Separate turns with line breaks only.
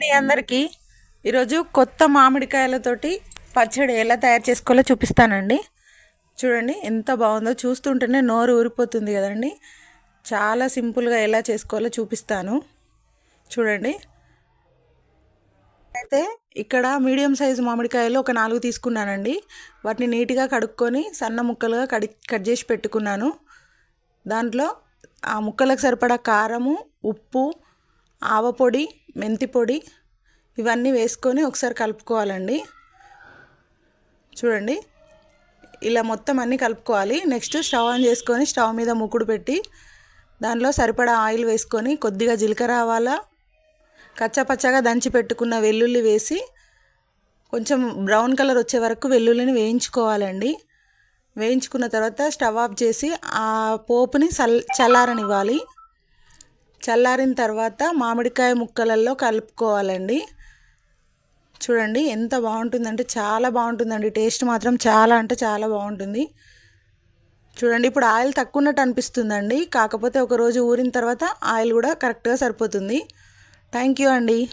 మీ అందరికీ ఈరోజు కొత్త మామిడికాయలతోటి పచ్చడి ఎలా తయారు చేసుకోవాలో చూపిస్తానండి. చూడండి ఎంత బాగుందో చూస్తుంటేనే నోరు ఊరిపోతుంది కదండి. చాలా సింపుల్గా ఎలా చేసుకోవాలో చూపిస్తాను. చూడండి. అయితే ఇక్కడ మీడియం సైజు మామిడికాయలు ఒక నాలుగు తీసుకున్నానండి. వాటిని నీట్గా కడుక్కొని సన్న ముక్కలుగా కడి కట్ చేసి పెట్టుకున్నాను. దాంట్లో ఆ ముక్కలకు సరిపడా కారము ఉప్పు ఆవపొడి మెంతి పొడి ఇవన్నీ వేసుకొని ఒకసారి కలుపుకోవాలండి. చూడండి ఇలా మొత్తం అన్నీ కలుపుకోవాలి. నెక్స్ట్ స్టవ్ ఆన్ చేసుకొని స్టవ్ మీద ముక్కుడు పెట్టి దానిలో సరిపడా ఆయిల్ వేసుకొని కొద్దిగా జీలకర్ర ఆవాల కచ్చపచ్చగా దంచి పెట్టుకున్న వెల్లుల్లి వేసి కొంచెం బ్రౌన్ కలర్ వచ్చే వరకు వెల్లుల్లిని వేయించుకోవాలండి. వేయించుకున్న తర్వాత స్టవ్ ఆఫ్ చేసి ఆ పోపుని చల్ చల్లారనివ్వాలి. చల్లారిన తర్వాత మామిడికాయ ముక్కలలో కలుపుకోవాలండి. చూడండి ఎంత బాగుంటుందంటే చాలా బాగుంటుందండి. టేస్ట్ మాత్రం చాలా అంటే చాలా బాగుంటుంది. చూడండి ఇప్పుడు ఆయిల్ తక్కువ ఉన్నట్టు అనిపిస్తుందండి. కాకపోతే ఒకరోజు ఊరిన తర్వాత ఆయిల్ కూడా కరెక్ట్గా సరిపోతుంది. థ్యాంక్ యూ అండి.